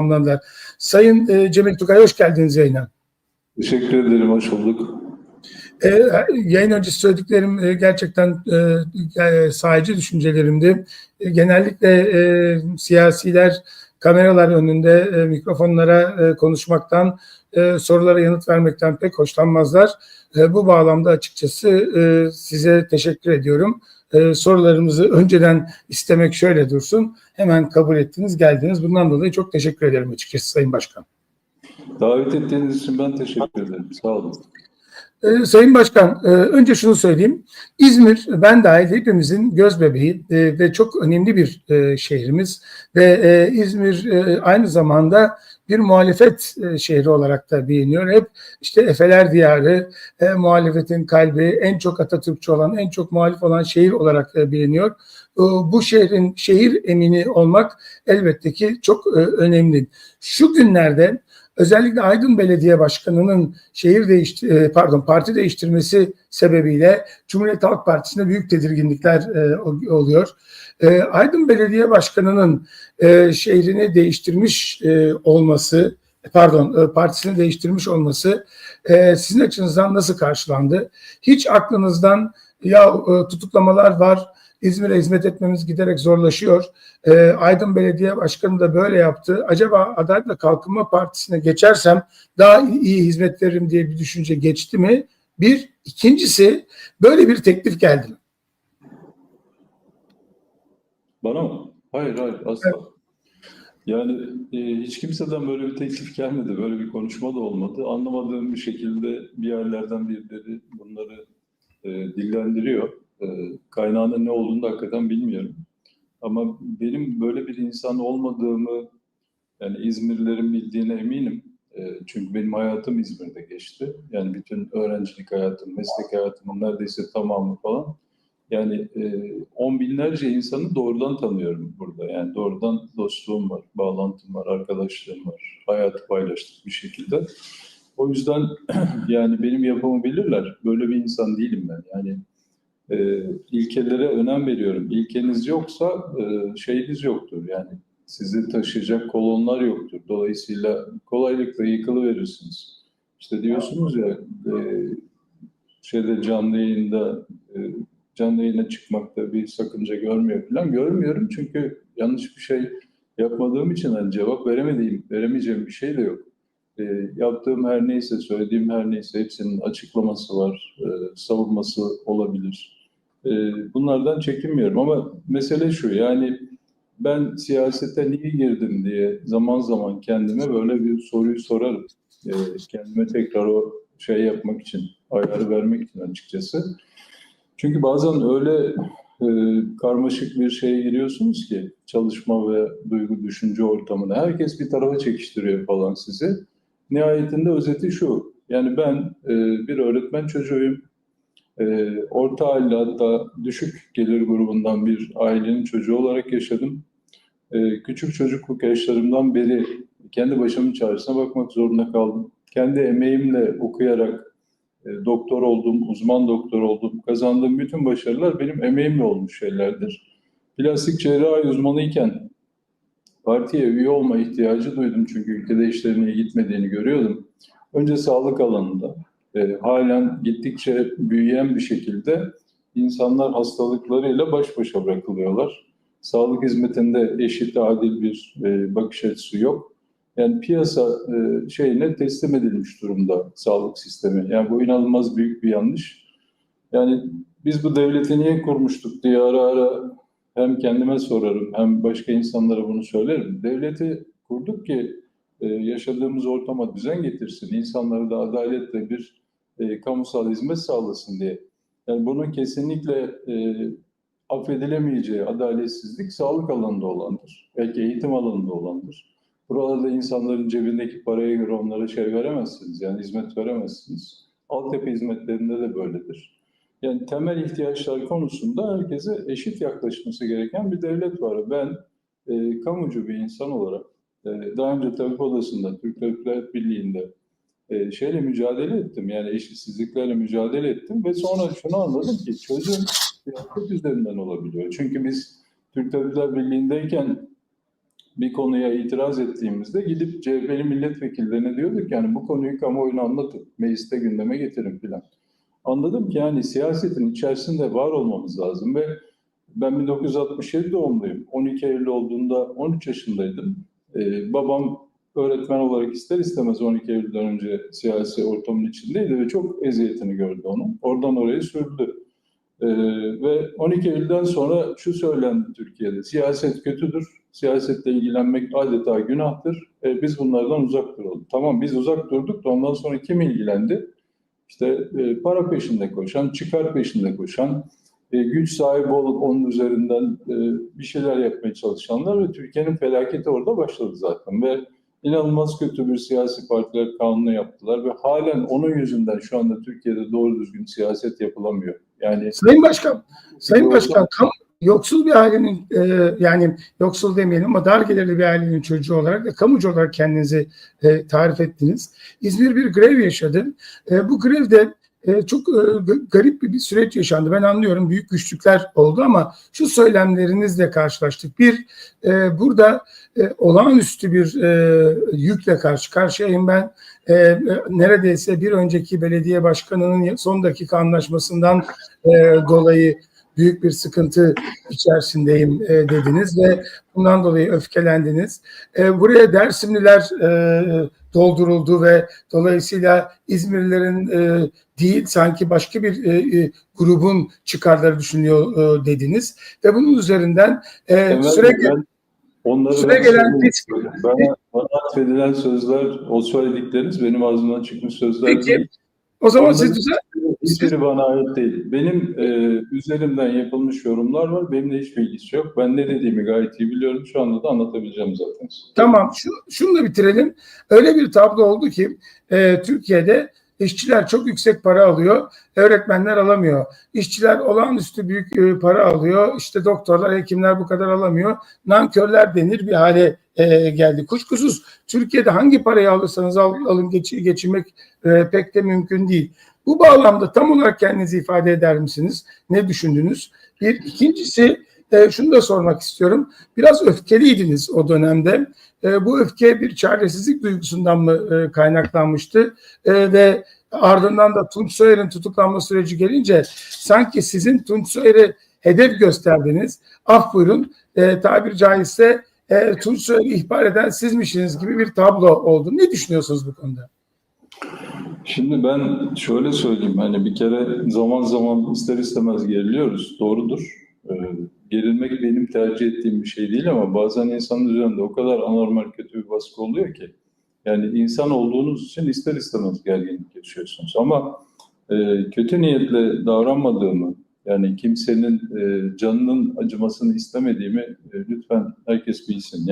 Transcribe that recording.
tamamlandılar. Sayın e, Cemil Tukay hoş geldiniz yayına. Teşekkür ederim, hoş bulduk. E, yayın öncesi söylediklerim e, gerçekten e, e, sahici düşüncelerimdi. E, genellikle e, siyasiler kameralar önünde e, mikrofonlara e, konuşmaktan, e, sorulara yanıt vermekten pek hoşlanmazlar. E, bu bağlamda açıkçası e, size teşekkür ediyorum. E, sorularımızı önceden istemek şöyle dursun. Hemen kabul ettiniz, geldiniz. Bundan dolayı çok teşekkür ederim açıkçası Sayın Başkan. Davet ettiğiniz için ben teşekkür ederim. Sağ olun. Ee, Sayın Başkan, e, önce şunu söyleyeyim. İzmir, ben dahil hepimizin göz bebeği e, ve çok önemli bir e, şehrimiz. Ve e, İzmir e, aynı zamanda bir muhalefet e, şehri olarak da biliniyor. Hep işte Efeler Diyarı, e, muhalefetin kalbi, en çok Atatürkçü olan, en çok muhalif olan şehir olarak e, biliniyor. E, bu şehrin şehir emini olmak elbette ki çok e, önemli. Şu günlerde özellikle Aydın Belediye Başkanı'nın şehir değişti e, pardon parti değiştirmesi sebebiyle Cumhuriyet Halk Partisi'nde büyük tedirginlikler e, oluyor. E, Aydın Belediye Başkanı'nın e, şehrini değiştirmiş olması pardon partisini değiştirmiş olması sizin açınızdan nasıl karşılandı? Hiç aklınızdan ya tutuklamalar var İzmir'e hizmet etmemiz giderek zorlaşıyor. E, Aydın Belediye Başkanı da böyle yaptı. Acaba Adalet ve Kalkınma Partisi'ne geçersem daha iyi hizmet veririm diye bir düşünce geçti mi? Bir. ikincisi böyle bir teklif geldi mi? Bana mı? Hayır, hayır, asla. Yani e, hiç kimseden böyle bir teklif gelmedi, böyle bir konuşma da olmadı. Anlamadığım bir şekilde bir yerlerden birileri bunları e, dillendiriyor. E, kaynağının ne olduğunu da hakikaten bilmiyorum. Ama benim böyle bir insan olmadığımı, yani İzmirlilerin bildiğine eminim. E, çünkü benim hayatım İzmir'de geçti. Yani bütün öğrencilik hayatım, meslek hayatımın neredeyse tamamı falan. Yani e, on binlerce insanı doğrudan tanıyorum burada. Yani doğrudan dostluğum var, bağlantım var, arkadaşlığım var. Hayatı paylaştık bir şekilde. O yüzden yani benim yapımı bilirler. Böyle bir insan değilim ben. Yani e, ilkelere önem veriyorum. İlkeniz yoksa e, şeyiniz yoktur. Yani sizi taşıyacak kolonlar yoktur. Dolayısıyla kolaylıkla yıkılıverirsiniz. İşte diyorsunuz ya e, şeyde canlı yayında e, canlı yayına çıkmakta bir sakınca görmüyor falan. Görmüyorum çünkü yanlış bir şey yapmadığım için hani cevap veremediğim, veremeyeceğim bir şey de yok. E, yaptığım her neyse, söylediğim her neyse hepsinin açıklaması var, e, savunması olabilir. E, bunlardan çekinmiyorum ama mesele şu yani ben siyasete niye girdim diye zaman zaman kendime böyle bir soruyu sorarım. E, kendime tekrar o şey yapmak için, ayarı vermek için açıkçası. Çünkü bazen öyle e, karmaşık bir şeye giriyorsunuz ki çalışma ve duygu düşünce ortamına. Herkes bir tarafa çekiştiriyor falan sizi. Nihayetinde özeti şu. Yani ben e, bir öğretmen çocuğuyum. E, orta halli hatta düşük gelir grubundan bir ailenin çocuğu olarak yaşadım. E, küçük çocukluk yaşlarımdan beri kendi başımın çaresine bakmak zorunda kaldım. Kendi emeğimle okuyarak e, doktor oldum, uzman doktor oldum. Kazandığım bütün başarılar benim emeğimle olmuş şeylerdir. Plastik cerrahi uzmanıyken partiye üye olma ihtiyacı duydum çünkü ülkede işlerin gitmediğini görüyordum. Önce sağlık alanında, e, halen gittikçe büyüyen bir şekilde insanlar hastalıklarıyla baş başa bırakılıyorlar. Sağlık hizmetinde eşit, adil bir e, bakış açısı yok. Yani piyasa e, şeyine teslim edilmiş durumda sağlık sistemi. Yani bu inanılmaz büyük bir yanlış. Yani biz bu devleti niye kurmuştuk diye ara ara hem kendime sorarım hem başka insanlara bunu söylerim. Devleti kurduk ki e, yaşadığımız ortama düzen getirsin, insanlara da adaletle bir e, kamusal hizmet sağlasın diye. Yani bunun kesinlikle e, affedilemeyeceği adaletsizlik sağlık alanında olandır. Belki eğitim alanında olandır. Buralarda insanların cebindeki paraya göre onlara şey veremezsiniz, yani hizmet veremezsiniz. Altyapı hizmetlerinde de böyledir. Yani temel ihtiyaçlar konusunda herkese eşit yaklaşması gereken bir devlet var. Ben e, kamucu bir insan olarak daha önce tabip odasında, Türk Tabipler Birliği'nde e, şeyle mücadele ettim. Yani eşitsizliklerle mücadele ettim ve sonra şunu anladım ki çözüm siyaset üzerinden olabiliyor. Çünkü biz Türk Tabipler Birliği'ndeyken bir konuya itiraz ettiğimizde gidip CHP'li milletvekillerine diyorduk yani bu konuyu kamuoyuna anlatın, mecliste gündeme getirin filan. Anladım ki yani siyasetin içerisinde var olmamız lazım ve ben 1967 doğumluyum. 12 Eylül olduğunda 13 yaşındaydım. Ee, babam öğretmen olarak ister istemez 12 Eylül'den önce siyasi ortamın içindeydi ve çok eziyetini gördü onun. Oradan oraya sürdü. Ee, ve 12 Eylül'den sonra şu söylendi Türkiye'de. Siyaset kötüdür. Siyasetle ilgilenmek adeta günahtır. Ee, biz bunlardan uzak duralım. Tamam biz uzak durduk da ondan sonra kim ilgilendi? İşte e, para peşinde koşan, çıkar peşinde koşan, e, güç sahibi olup onun üzerinden e, bir şeyler yapmaya çalışanlar ve Türkiye'nin felaketi orada başladı zaten ve inanılmaz kötü bir siyasi partiler kanunu yaptılar ve halen onun yüzünden şu anda Türkiye'de doğru düzgün siyaset yapılamıyor. Yani Sayın Başkan, Sayın Başkan kam- yoksul bir ailenin e, yani yoksul demeyelim ama dar gelirli bir ailenin çocuğu olarak ve kamucu olarak kendinizi e, tarif ettiniz. İzmir bir grev yaşadı. E, bu grevde e, çok e, garip bir, süreç yaşandı. Ben anlıyorum büyük güçlükler oldu ama şu söylemlerinizle karşılaştık. Bir, e, burada olağanüstü bir yükle karşı karşıyayım ben. Neredeyse bir önceki belediye başkanının son dakika anlaşmasından dolayı büyük bir sıkıntı içerisindeyim e, dediniz ve bundan dolayı öfkelendiniz. E, buraya Dersimliler e, dolduruldu ve dolayısıyla İzmirlilerin e, değil sanki başka bir e, e, grubun çıkarları düşünüyor e, dediniz ve bunun üzerinden e, Emel Bey, sürekli ben onları süre ben gelen pis- bana, bana atfedilen sözler, o söyledikleriniz benim ağzımdan çıkmış sözler Peki. değil. o zaman Onların siz düzen Hiçbiri bana ait değil. Benim e, üzerimden yapılmış yorumlar var. Benimle hiçbir ilgisi yok. Ben ne dediğimi gayet iyi biliyorum. Şu anda da anlatabileceğim zaten. Tamam, şu, şunu da bitirelim. Öyle bir tablo oldu ki e, Türkiye'de işçiler çok yüksek para alıyor, öğretmenler alamıyor. İşçiler olağanüstü büyük e, para alıyor, işte doktorlar, hekimler bu kadar alamıyor. Nankörler denir bir hale e, geldi. Kuşkusuz Türkiye'de hangi parayı alırsanız al, alın geç, geçinmek e, pek de mümkün değil. Bu bağlamda tam olarak kendinizi ifade eder misiniz? Ne düşündünüz? Bir ikincisi e, şunu da sormak istiyorum. Biraz öfkeliydiniz o dönemde. E, bu öfke bir çaresizlik duygusundan mı e, kaynaklanmıştı? E, ve ardından da Tunç Soyer'in tutuklanma süreci gelince sanki sizin Tunç Soyer'i hedef gösterdiniz. Af buyurun e, tabir caizse e, Tunç Soyer'i ihbar eden sizmişsiniz gibi bir tablo oldu. Ne düşünüyorsunuz bu konuda? Şimdi ben şöyle söyleyeyim. Hani bir kere zaman zaman ister istemez geriliyoruz. Doğrudur. Ee, gerilmek benim tercih ettiğim bir şey değil ama bazen insanın üzerinde o kadar anormal kötü bir baskı oluyor ki yani insan olduğunuz için ister istemez gerginlik yaşıyorsunuz. Ama e, kötü niyetle davranmadığımı yani kimsenin e, canının acımasını istemediğimi e, lütfen herkes bilsin.